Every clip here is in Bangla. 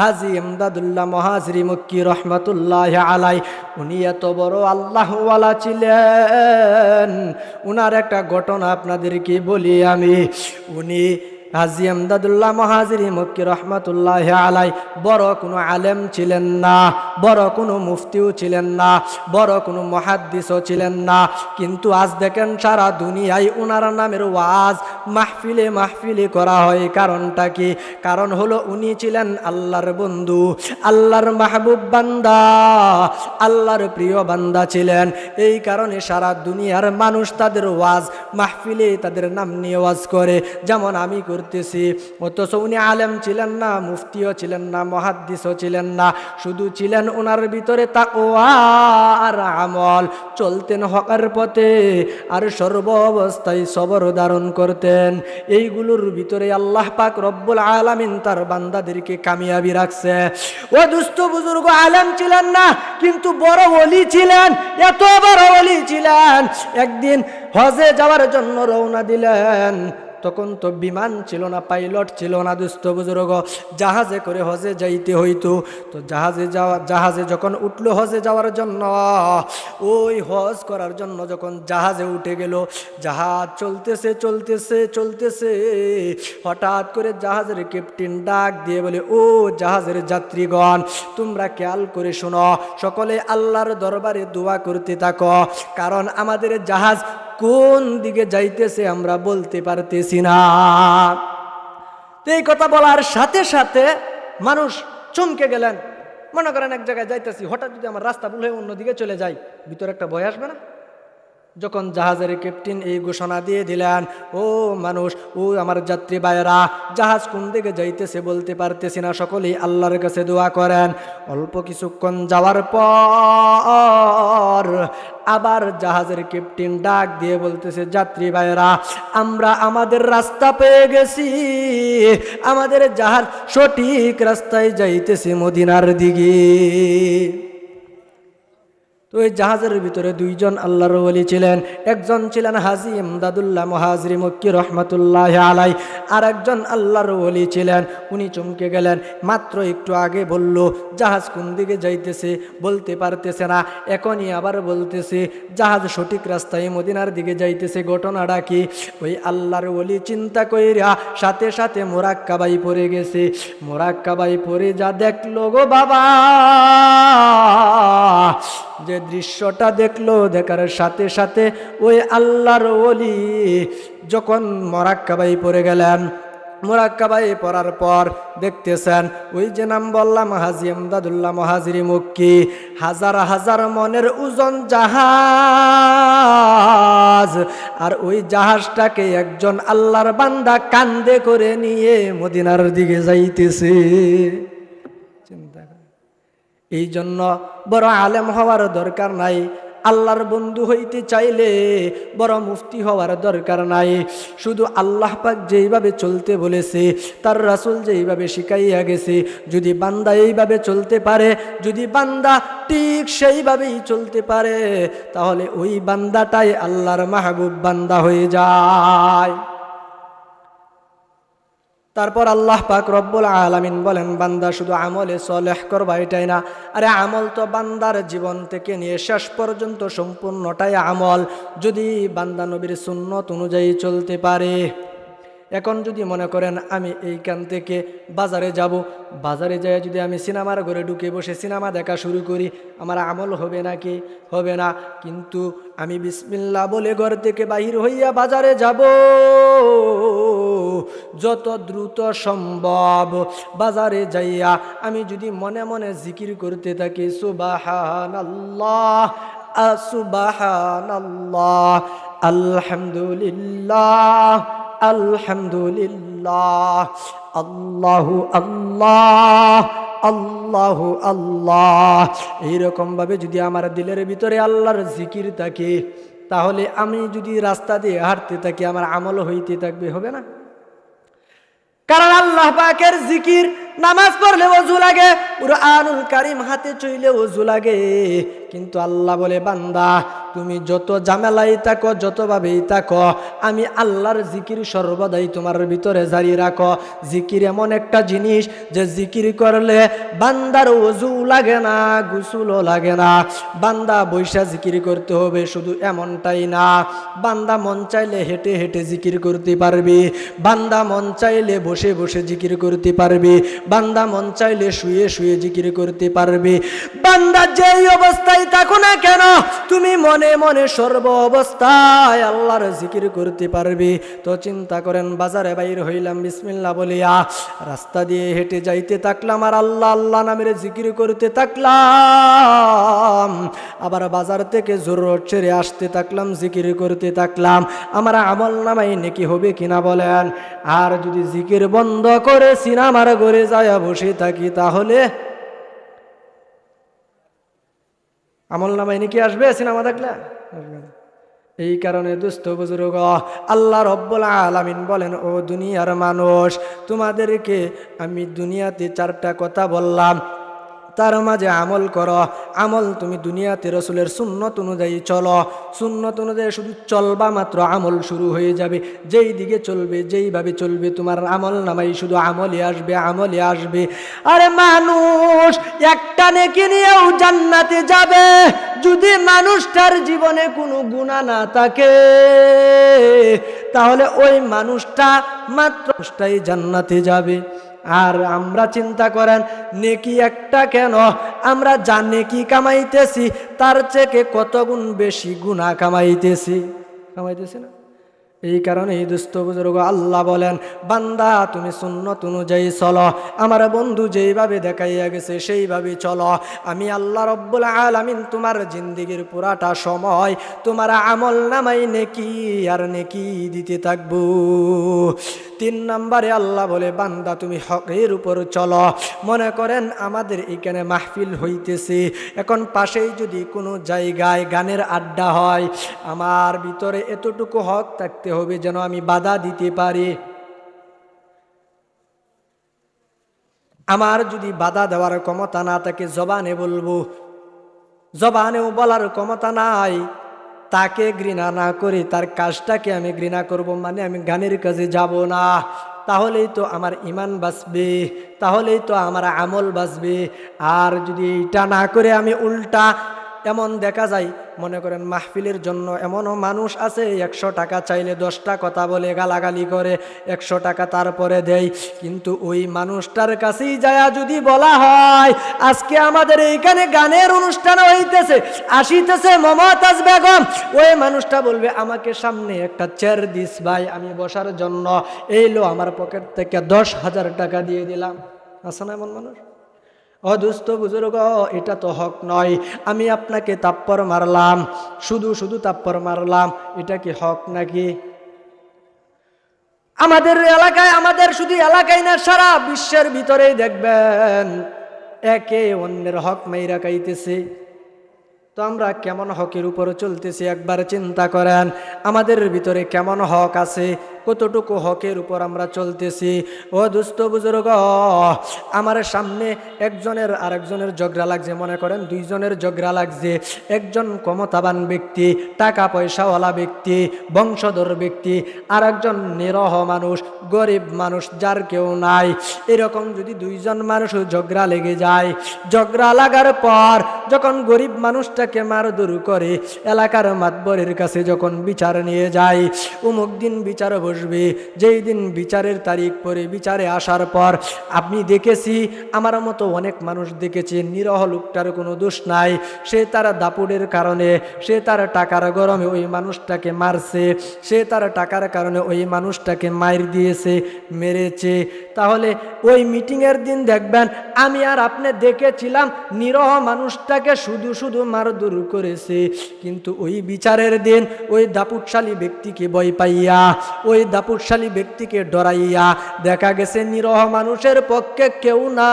হাজি এমদাদুল্লাহ মহাজরি মক্কি রহমতুল্লাহ আলাই উনি এত বড় আল্লাহওয়ালা ছিলেন। উনার একটা ঘটনা আপনাদেরকে বলি আমি। উনি হাজি আমদাদুল্লাহ মহাজিরি মক্কি রহমতুল্লাহ আলাই বড় কোনো আলেম ছিলেন না, বড় কোনো মুফতিও ছিলেন না, বড় কোনো মহাদ্দিসও ছিলেন না। কিন্তু আজ দেখেন সারা দুনিয়ায় ওনার নামের ওয়াজ মাহফিলে মাহফিলে করা হয়। কারণটা কি? কারণ হলো উনি ছিলেন আল্লাহর বন্ধু, আল্লাহর মাহবুব বান্দা, আল্লাহর প্রিয় বান্দা ছিলেন। এই কারণে সারা দুনিয়ার মানুষ তাদের ওয়াজ মাহফিলে তাদের নাম নিয়ে ওয়াজ করে। যেমন আমি করতেছি। অথচ উনি আলেম ছিলেন না, মুফতিও ছিলেন না, মহাদ্দিসও ছিলেন না। শুধু ছিলেন ওনার ভিতরে তাকওয়া আর আমল। চলতেন হকার পথে আর সর্ব অবস্থায় সবর ধারণ করতেন। এইগুলোর ভিতরে আল্লাহ পাক রব্বুল আলামিন তার বান্দাদেরকে কামিয়াবি রাখছে। ও দুস্থ বুজুর্গ, আলেম ছিলেন না, কিন্তু বড় অলি ছিলেন, এত বড় অলি ছিলেন। একদিন হজে যাওয়ার জন্য রওনা দিলেন। তখন তো বিমান ছিল না, পাইলট ছিল না, দুস্থ বুজুর্গ। জাহাজে করে হজে যাইতে হইতো। তো জাহাজে যাওয়া, জাহাজে যখন উঠল হজে যাওয়ার জন্য, ওই হজ করার জন্য যখন জাহাজে উঠে গেল, জাহাজ চলতেছে চলতেছে চলতেছে। হঠাৎ করে জাহাজের ক্যাপ্টেন ডাক দিয়ে বলে, ও জাহাজের যাত্রীগণ, তোমরা খেয়াল করে শোনো। সকলে আল্লাহর দরবারে দোয়া করতে থাকো। কারণ আমাদের জাহাজ কোন দিকে যাইতেছে আমরা বলতে পারতেছি না। এই কথা বলার সাথে সাথে মানুষ চমকে গেলেন। মনে করেন এক জায়গায় যাইতেছি, হঠাৎ যদি আমার রাস্তা ভুল হয়ে অন্যদিকে চলে যাই, ভিতরে একটা ভয় আসবে না? যখন জাহাজের ক্যাপ্টেন এই ঘোষণা দিয়ে দিলেন, ও মানুষ, ও আমার যাত্রী ভাইয়েরা, জাহাজ কোন দিকে যাইতেছে বলতে পারতেছি না, সকলেই আল্লাহর কাছে দোয়া করেন। অল্প কিছুক্ষণ যাওয়ার পর আবার জাহাজের ক্যাপ্টেন ডাক দিয়ে বলতেছে, যাত্রী ভাইয়েরা, আমরা আমাদের রাস্তা পেয়ে গেছি। আমাদের জাহাজ সঠিক রাস্তায় যাইতেছে মদিনার দিকে। তো এই জাহাজের ভিতরে দুইজন আল্লাহর ওলি ছিলেন। একজন ছিলেন হাজি এমদাদুল্লাহ মহাজরি মক্কি রহমতুল্লাহ আলাই আর একজন আল্লাহর ওলি ছিলেন। উনি চমকে গেলেন, মাত্র একটু আগে বলল, জাহাজ কোন দিকে যাইতেছে? বলতে পারতেছে না। এখনই আবার বলতেছে, জাহাজ সঠিক রাস্তায় মদিনার দিকে যাইতেছে, ঘটনাটা কি? ওই আল্লাহর ওলি চিন্তা কইরা সাথে সাথে মোরাক্কাবাই পড়ে গেছে। মোরাক্কাবাই পড়ে যা দেখল গো বাবা, যে দৃশ্যটা দেখল, দেখার সাথে সাথে ওই আল্লাহর ওলি যখন মরাক্কাবাই পড়ে গেলেন মোরাক্কাবাই পড়ার পর দেখতেছেন, ওই যে নাম বললাম, হাজি আমদাদুল্লাহ মহাজিরি মুক্কি, হাজার হাজার মনের ওজন জাহাজ, আর ওই জাহাজটাকে একজন আল্লাহর বান্দা কান্দে করে নিয়ে মদিনার দিকে যাইতেছে। এই জন্য বড় আলেম হওয়ার দরকার নাই। আল্লাহর বন্ধু হইতে চাইলে বড় মুফতি হওয়ার দরকার নাই। শুধু আল্লাহ পাক যেইভাবে চলতে বলেছে, তার রাসুল যেইভাবে শিখাইয়া গেছে, যদি বান্দা এইভাবে চলতে পারে, যদি বান্দা ঠিক সেইভাবেই চলতে পারে, তাহলে ওই বান্দাটাই আল্লাহর মাহবুব বান্দা হয়ে যায়। তারপর আল্লাহ পাক রব্বুল আলামিন বলেন, বান্দা শুধু আমলে সলেহ করবা এটাই না। আরে আমল তো বান্দার জীবন থেকে নিয়ে শেষ পর্যন্ত সম্পূর্ণটাই আমল। যদি বান্দা নবীর সুন্নত অনুযায়ী চলতে পারে। এখন যদি মনে করেন আমি এইখান থেকে বাজারে যাব, বাজারে যায় যদি আমি সিনেমার ঘরে ঢুকে বসে সিনেমা দেখা শুরু করি, আমার আমল হবে নাকি? হবে না। কিন্তু আমি বিসমিল্লা বলে ঘর থেকে বাহির হইয়া বাজারে যাব। যত দ্রুত সম্ভব বাজারে যাইয়া আমি যদি মনে মনে জিকির করতে থাকি সুবাহান আল্লাহ আলহামদুলিল্লাহ আলহামদুলিল্লাহ। আল্লাহু আল্লাহ আল্লাহু আল্লাহ। এইরকমভাবে যদি আমার দিলের ভিতরে আল্লাহর জিকির থাকে, তাহলে আমি যদি রাস্তা দিয়ে হাঁটতে থাকি, আমার আমল হইতে থাকবে, হবে না? কারণ আল্লাহ পাকের জিকির, নামাজ পড়লে অজু লাগে পুরো আনুল কারিম হাতে চইলে অজু লাগে। কিন্তু আল্লাহ বলে, বান্দা তুমি যত জামেলাই থাকো, যতভাবেই থাকো, আমি আল্লাহর জিকির সর্বদাই তোমার ভিতরে জারি রাখো। জিকির এমন একটা জিনিস যে জিকির করলে বান্দার ওজু লাগে না, গুসুলও লাগে না। বান্দা বৈশা জিকির করতে হবে, শুধু এমনটাই না। বান্দা মন চাইলে হেঁটে হেঁটে জিকির করতে পারবি। বান্দা মন চাইলে বসে বসে জিকির করতে পারবি। বান্দা মন চাইলে শুয়ে শুয়ে জিকির করতে পারবি। বান্দা যেই অবস্থায় থাকো না কেন, তুমি মনে মনে মনে সর্ব অবস্থায় আল্লাহর জিকির করতে পারবি। তো চিন্তা করেন, বাজারে বাইর হইলাম বিসমিল্লা বলিয়া, রাস্তা দিয়ে হেঁটে যাইতে থাকলাম আর আল্লাহ আল্লাহ নামের জিকির করতে থাকলাম। আবার বাজার থেকে জোর ছেড়ে আসতে থাকলাম, জিকির করতে থাকলাম। আমার আমল নামাই নাকি হবে কিনা বলেন? আর যদি জিকির বন্ধ করে সিনেমার ঘরে যায় বসে থাকি তাহলে? আমল নামাই নাকি আসবে, সিনেমা দেখলে আসবে। এই কারণে দুস্থ বুজুর্গ, আল্লাহ রব্বুল আলামিন বলেন, ও দুনিয়ার মানুষ, তোমাদেরকে আমি দুনিয়াতে চারটা কথা বললাম তার মাঝে আমল করো। আমল তুমি দুনিয়াতে রসুলের সুন্নত অনুযায়ী চলো। সুন্নত অনুযায়ী শুধু চলবা মাত্র, আমল শুরু হয়ে যাবে। যেই দিকে চলবে, যেইভাবে চলবে, তোমার আমল নামাই শুধু আমলে আসবে আমলে আসবে। আরে মানুষ, একটা নেকি নিয়েও জান্নাতে যাবে। যদি মানুষটার জীবনে কোনো গুণা না থাকে, তাহলে ওই মানুষটা মাত্রটাই জান্নাতে যাবে। আর আমরা চিন্তা করেন, নেকি একটা কেন? আমরা যা নেকি কামাইতেছি, তার থেকে কত গুণ বেশি গুণা কামাইতেছি? কামাইতেছি না? এই কারণে এই দুস্থ বুজুর্গ আল্লাহ বলেন, বান্দা, তুমি সুন্নত অনুযায়ী চলো। আমার বন্ধু যেইভাবে দেখাইয়া গেছে সেইভাবে চলো। আমি আল্লাহ রব্বুল আলামিন তোমার জিন্দিগির পুরাটা সময়, তোমার আমল নামাই নেকি আর নেকি দিতে থাকব। তিন নম্বরে আল্লাহ বলে, বান্দা, তুমি হকের উপর চলো। মনে করেন আমাদের এখানে মাহফিল হইতেছে। এখন পাশেই যদি কোনো জায়গায় গানের আড্ডা হয়, আমার ভিতরে এতটুকু হক থাকতে হবে যেন আমি বাধা দিতে পারি। আমার যদি বাধা দেওয়ার ক্ষমতা না তাকে জবানে বলব, জবানেও বলার ক্ষমতা নাই। তাকে ঘৃণা না করে, তার কাজটাকে আমি ঘৃণা করব মানে আমি গানের কাজে যাব না। তাহলেই তো আমার ইমান বাঁচবে, তাহলেই তো আমার আমল বাঁচবে। আর যদি এটা না করে আমি উল্টা এমন দেখা যায়, মনে করেন মাহফিলের জন্য এমনও মানুষ আছে, একশো টাকা চাইলে দশটা কথা বলে গালাগালি করে, একশো টাকা তারপরে দেয়। কিন্তু ওই মানুষটার কাছেই যায়া যদি বলা হয়, আজকে আমাদের এইখানে গানের অনুষ্ঠান হইতেছে, আসিতেছে মমতাজ বেগম। ওই মানুষটা বলবে, আমাকে সামনে একটা চেয়ার দিস ভাই, আমি বসার জন্য। এই লো আমার পকেট থেকে দশ হাজার টাকা দিয়ে দিলাম। আছে না এমন মানুষ? অদুস্থ বুজুর্গ, এটা তো হক নয়। আমি আপনাকে তাপ্পর মারলাম। শুধু শুধু তাপ্পর মারলাম। এটা কি হক নাকি? আমাদের এলাকায়, আমাদের শুধু এলাকায় না, সারা বিশ্বের ভিতরেই দেখবেন, একে অন্যের হক মাইরা কাইতেছে তো আমরা কেমন হকের উপর চলতেছি একবার চিন্তা করেন। আমাদের ভিতরে কেমন হক আছে? কতটুকু হকের উপর আমরা চলতেছি? ও দুস্থ বুজুর্গ, আমার সামনে একজনের আরেকজনের ঝগড়া লাগছে, মনে করেন দুইজনের ঝগড়া লাগছে। একজন ক্ষমতাবান ব্যক্তি টাকা পয়সাওয়ালা ব্যক্তি, বংশধর ব্যক্তি আর একজন নিরহ মানুষ, গরিব মানুষ, যার কেউ নাই। এরকম যদি দুইজন মানুষ ঝগড়া লেগে যায়, ঝগড়া লাগার পর যখন গরিব মানুষটাকে মারধর করে, এলাকার মাতবরের কাছে যখন বিচার নিয়ে যায়, উমুক দিন বিচার বসবে যেই দিন বিচারের তারিখ পরে বিচারে আসার পর আপনি দেখেছি, আমার মতো অনেক মানুষ দেখেছি, নিরহ লোকটার কোনো দোষ নাই। সে তার দাপুড়ের কারণে, সে তার টাকার গরমে ওই মানুষটাকে মারছে, সে তার টাকার কারণে ওই মানুষটাকে মার দিয়েছে, মেরেছে। তাহলে ওই মিটিংয়ের দিন দেখবেন, আমি আর আপনি দেখেছিলাম, নিরহ মানুষটাকে শুধু শুধু মারধর করেছে। কিন্তু ওই বিচারের দিন ওই দাপুটশালী ব্যক্তিকে ভয় পাইয়া, ওই দাপুটশালী ব্যক্তিকে ডরাইয়া দেখা গেছে নিরহ মানুষের পক্ষে কেউ নাই।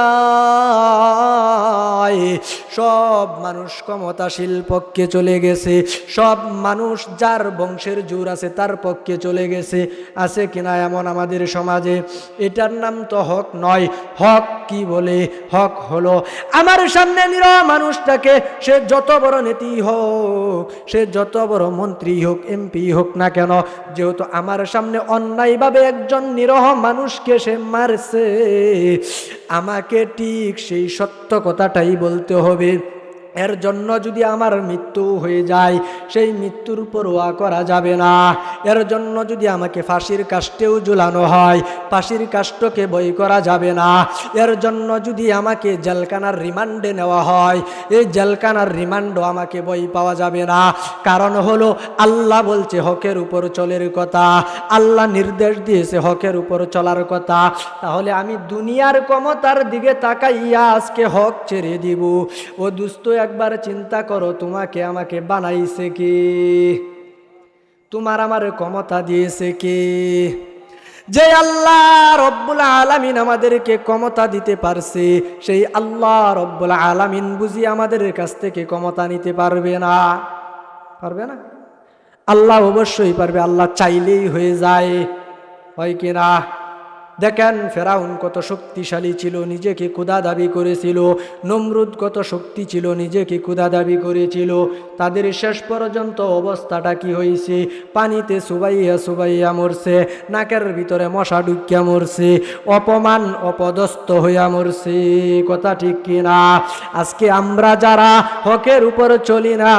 সব মানুষ ক্ষমতাশীল পক্ষে চলে গেছে। সব মানুষ যার বংশের জোর আছে তার পক্ষে চলে গেছে। আছে কিনা এমন আমাদের সমাজে? এটার নাম তো হক নয়। হক কি বলে? হক হলো আমার সামনে নিরহ মানুষটাকে সে যত বড় নেতি হোক, সে যত বড় মন্ত্রী হোক, এমপি হোক না কেন, যেহেতু আমার সামনে অন্যায়ভাবে একজন নিরহ মানুষকে সে মারছে। আমাকে ঠিক সেই সত্য কথাটাই বলতে হবে। এর জন্য যদি আমার মৃত্যু হয়ে যায়, সেই মৃত্যুর পরোয়া করা যাবে না। এর জন্য যদি আমাকে ফাঁসির কাষ্টেও ঝুলানো হয়, ফাঁসির কাষ্টকে বই করা যাবে না। এর জন্য যদি আমাকে জেলখানার রিমান্ডে নেওয়া হয়, এই জেলখানার রিমান্ডও আমাকে বই পাওয়া যাবে না। কারণ হলো, আল্লাহ বলছে হকের উপর চলের কথা। আল্লাহ নির্দেশ দিয়েছে হকের উপর চলার কথা। তাহলে আমি দুনিয়ার ক্ষমতার দিকে তাকাইয়া আজকে হক ছেড়ে দিব। ও দুস্থ একবার চিন্তা করো, তোমাকে আমাকে বানাইছে কে? তোমার আমার ক্ষমতা দিয়েছে কে? যে আল্লাহ রব্বুল আলামিন আমাদেরকে ক্ষমতা দিতে পারছে, সেই আল্লাহ রব্বুল আলামিন বুঝি আমাদের কাছ থেকে ক্ষমতা নিতে পারবে না। পারবে না? আল্লাহ অবশ্যই পারবে, আল্লাহ চাইলেই হয়ে যায়। হয় কি না? দেখেন ফেরাউন কত শক্তিশালী ছিল, নিজেকে ক্ষুদা দাবি করেছিল, নমরুদ কত শক্তি ছিল, নিজেকে ক্ষুদা দাবি করেছিল। তাদের শেষ পর্যন্ত অবস্থাটা কি হয়েছে? পানিতে সুবাইয়া সুবাইয়া মরছে, নাকের ভিতরে মশা ঢুকিয়া মরছে, অপমান অপদস্থ হইয়া মরছে। কথা ঠিক কিনা আজকে আমরা যারা হকের উপর চলি না,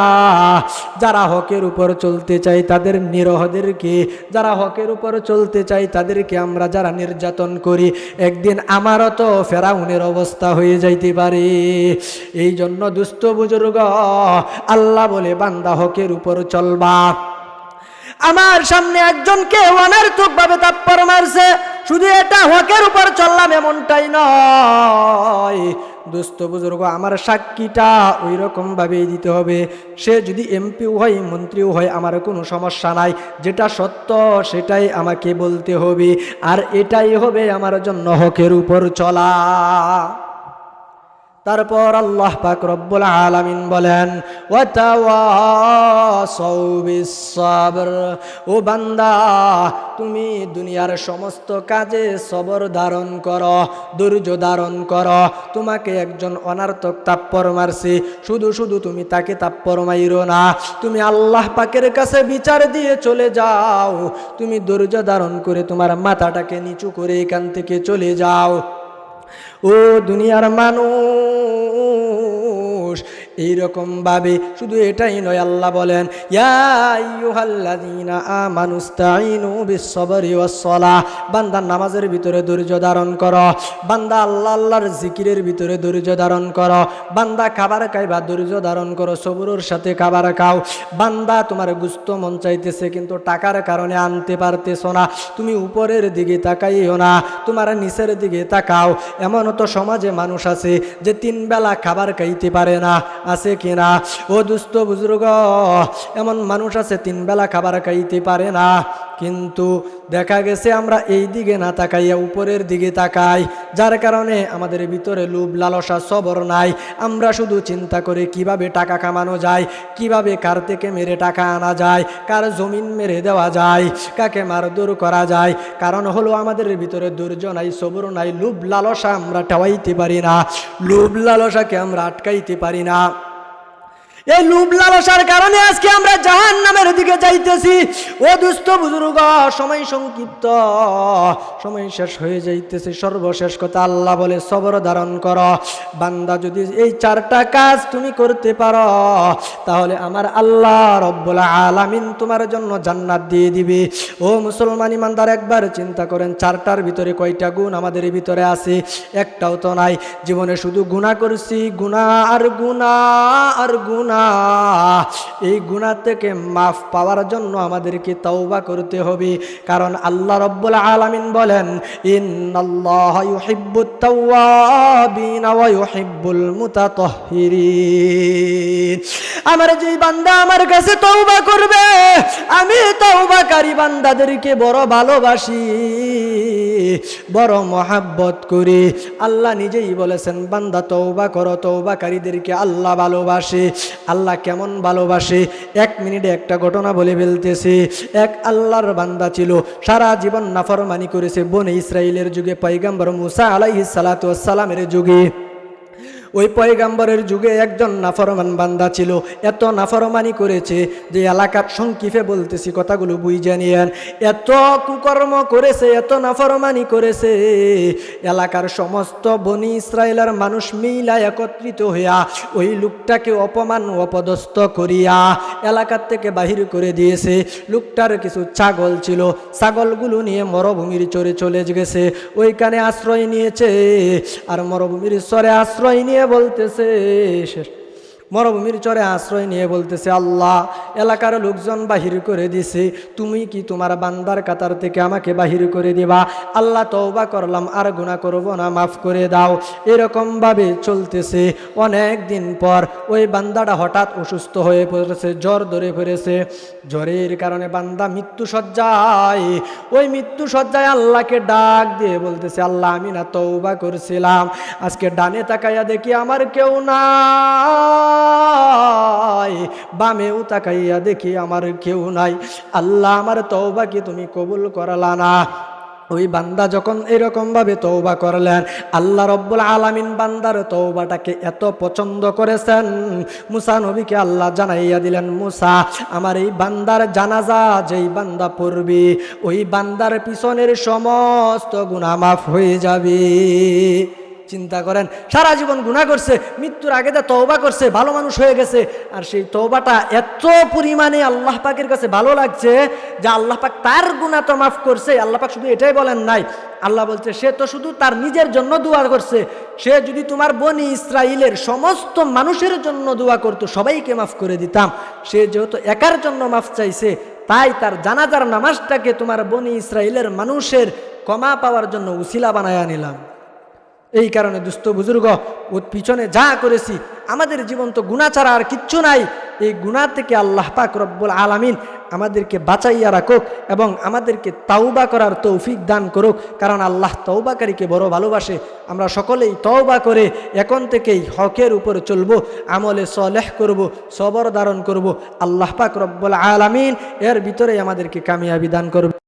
যারা হকের উপর চলতে চাই তাদের নিরহদেরকে, যারা হকের উপর চলতে চাই তাদেরকে আমরা যারা নির্যাতন করি, একদিন আমারও তো ফেরাউনের অবস্থা হয়ে যাইতে পারে। এই জন্য দুস্থ বুজুর্গ, আল্লাহ বলে, বান্দা হকের উপর চলবা। আমার সামনে একজনকে অনার্থক ভাবে তাপ্পর মারছে, শুধু এটা হকের উপর চললাম এমনটাই নয়। দুস্থ বুজুর্গ, আমার সাক্ষীটা ওই রকমভাবেই দিতে হবে। সে যদি এমপিও হয়, মন্ত্রীও হয়, আমার কোনো সমস্যা নাই। যেটা সত্য, সেটাই আমাকে বলতে হবে। আর এটাই হবে আমার জন্য হকের উপর চলা। তারপর আল্লাহ পাক রব্বুল আলামিন বলেন ও বান্দা, তুমি দুনিয়ার সমস্ত কাজে সবর ধারণ করো, ধৈর্য ধারণ করো। তোমাকে একজন অনার্থক তাপ্পর মারছে, শুধু শুধু তুমি তাকে তাপ্পর মাইরো না। তুমি আল্লাহ পাকের কাছে বিচার দিয়ে চলে যাও। তুমি ধৈর্য ধারণ করে তোমার মাথাটাকে নিচু করে এখান থেকে চলে যাও। ও দুনিয়ার মানুষ এইরকম ভাবে শুধু এটাই নয় আল্লাহ বলেন, ইয়া আইয়ুহাল্লাযীনা আমানুস্তাঈনু বিস-সাবরি ওয়াস-সালাহ বান্দা নামাজের ভিতরে ধৈর্য ধারণ করো, বান্দা আল্লাহ আল্লাহর জিকিরের ভিতরে ধৈর্য ধারণ করো, বান্দা খাবার খাইবা ধৈর্য ধারণ করো, সবুরের সাথে খাবার খাও, বান্দা তোমার গুস্ত মন চাইতেছে কিন্তু টাকার কারণে আনতে পারতেছো না, তুমি উপরের দিকে তাকাইও না, তোমার নিচের দিকে তাকাও এমন তো সমাজে মানুষ আছে যে তিন বেলা খাবার খাইতে পারে না। আছে কিনা? ও দুস্থ বুজুর্গ এমন মানুষ আছে তিন বেলা খাবার খাইতে পারে না। কিন্তু দেখা গেছে আমরা এই দিকে না তাকাইয়া উপরের দিকে তাকাই, যার কারণে আমাদের ভিতরে লোভ, লালসা, সবর নাই। আমরা শুধু চিন্তা করে কীভাবে টাকা কামানো যায়, কীভাবে কার থেকে মেরে টাকা আনা যায়, কার জমিন মেরে দেওয়া যায়, কাকে মারদুর করা যায়। কারণ হলো আমাদের ভিতরে দুর্য নাই, সবর নাই, লোভ, লালসা আমরা ঠাওয়াইতে পারি না। লোভ, লালসাকে আমরা আটকাইতে পারি না। এই লুব লালসার কারণে আজকে আমরা জাহান নামের দিকে যাইতেছি। ও দুস্থ বুজুর্গ, সময় সংক্ষিপ্ত। সময় শেষ হয়ে যাইতেছে, সর্বশেষ কথা আল্লাহ বলে, সবর ধারণ কর। বান্দা, যদি এই চারটা কাজ তুমি করতে পারো, তাহলে আমার আল্লাহ রব্বুল আলামিন তোমার জন্য জান্নাত দিয়ে দিবে। ও মুসলমান ইমানদার, একবার চিন্তা করেন, চারটার ভিতরে কয়টা গুণ আমাদের ভিতরে আছে? একটাও তো নাই। জীবনে শুধু গুণা করছি গুণা আর গুণা আর গুণা এই গুণা থেকে মাফ পাওয়ার জন্য আমাদেরকে তওবা করতে হবে। কারণ আল্লাহ রব্বুল আলামিন বলেন আমার যেই বান্দা আমার কাছে তওবা করবে, আমি তওবাকারী বান্দাদেরকে বড় ভালোবাসি, বড় মহাব্বত করি। আল্লাহ নিজেই বলেছেন, বান্দা তৌবা করো, তওবাকারীদেরকে আল্লাহ ভালোবাসে। আল্লাহ কেমন ভালোবাসে? এক মিনিটে একটা ঘটনা বলে ফেলতেছে। এক আল্লাহর বান্দা ছিল, সারা জীবন নাফরমানি করেছে বনে ইসরায়েলের যুগে পৈগম্বর মুসা আলাইহিস সালাতু ওয়াস সালামের যুগে। ওই পয়গাম্বরের যুগে একজন নাফরমান বান্দা ছিল। এত নাফরমানি করেছে যে এলাকার সংক্ষিপে বলতেছি কথাগুলো বুঝে নিয়েন। এত কুকর্ম করেছে, এত নাফরমানি করেছে। এলাকার সমস্ত বনি ইসরায়েলের মানুষ মিলা একত্রিত হইয়া ওই লোকটাকে অপমান অপদস্থ করিয়া এলাকার থেকে বাহির করে দিয়েছে। লোকটার কিছু ছাগল ছিল। ছাগলগুলো নিয়ে মরুভূমির চরে চলে গেছে। ওইখানে আশ্রয় নিয়েছে। আর মরুভূমির চরে আশ্রয় নিয়ে বলতেছে শেষ। মরুভূমির চরে আশ্রয় নিয়ে বলতেছে, আল্লাহ, এলাকার লোকজন বাহির করে দিছে। তুমি কি তোমার বান্দার কাতার থেকে আমাকে বাহির করে দিবা? আল্লাহ, তওবা করলাম, আর গুণা করব না, মাফ করে দাও। এরকমভাবে চলতেছে। অনেক দিন পর ওই বান্দাটা হঠাৎ অসুস্থ হয়ে পড়েছে, জ্বর ধরে পড়েছে। জ্বরের কারণে বান্দা মৃত্যু সজ্জায় ওই মৃত্যু সজ্জায় আল্লাহকে ডাক দিয়ে বলতেছে, আল্লাহ, আমি না তৌবা করছিলাম। আজকে ডানে তাকাইয়া দেখি আমার কেউ নাই। বামেও তাকাইয়া দেখি আমার কেউ নাই। আল্লাহ আমার তৌবা কি তুমি কবুল করালা না? ওই বান্দা যখন এরকম ভাবে তৌবা করলেন, আল্লাহ রব্বুল আলামিন বান্দার তৌবাটাকে এত পছন্দ করেছেন। মুসা নবীকে আল্লাহ জানাইয়া দিলেন, মুসা, আমার এই বান্দার জানাজা যেই বান্দা পড়বি, ওই বান্দার পিছনের সমস্ত গুনাহ মাফ হয়ে যাবে। চিন্তা করেন, সারা জীবন গুণা করছে, মৃত্যুর আগে তো তওবা করছে, ভালো মানুষ হয়ে গেছে, আর সেই তওবাটা এত পরিমাণে আল্লাহ পাকের কাছে ভালো লাগছে যে আল্লাহ পাক তার গুণা তো মাফ করছে। আল্লাহ পাক শুধু এটাই বলেন নাই, আল্লাহ বলছে, সে তো শুধু তার নিজের জন্য দোয়া করছে, সে যদি তোমার বনি ইসরায়েলের সমস্ত মানুষের জন্য দোয়া করতো, সবাইকে মাফ করে দিতাম। সে যেহেতু একার জন্য মাফ চাইছে, তাই তার জানাজার নামাজটাকে তোমার বনি ইসরায়েলের মানুষের ক্ষমা পাওয়ার জন্য উসিলা বানায়া নিলাম। এই কারণে দুস্থ বুজুর্গ, ওর পিছনে যা করেছি, আমাদের জীবন তো গুণা ছাড়া আর কিচ্ছু নাই। এই গুণা থেকে আল্লাহ পাক রব্বুল আলামিন আমাদেরকে বাঁচাইয়া রাখুক এবং আমাদেরকে তাওবা করার তৌফিক দান করুক, কারণ আল্লাহ তৌবাকারীকে বড় ভালোবাসে। আমরা সকলেই তওবা করে এখন থেকেই হকের উপরে চলবো, আমলে সলেহ করব, সবর ধারণ করব। আল্লাহ পাক রব্বুল আলামিন এর ভিতরে আমাদেরকে কামিয়াবি দান করবে।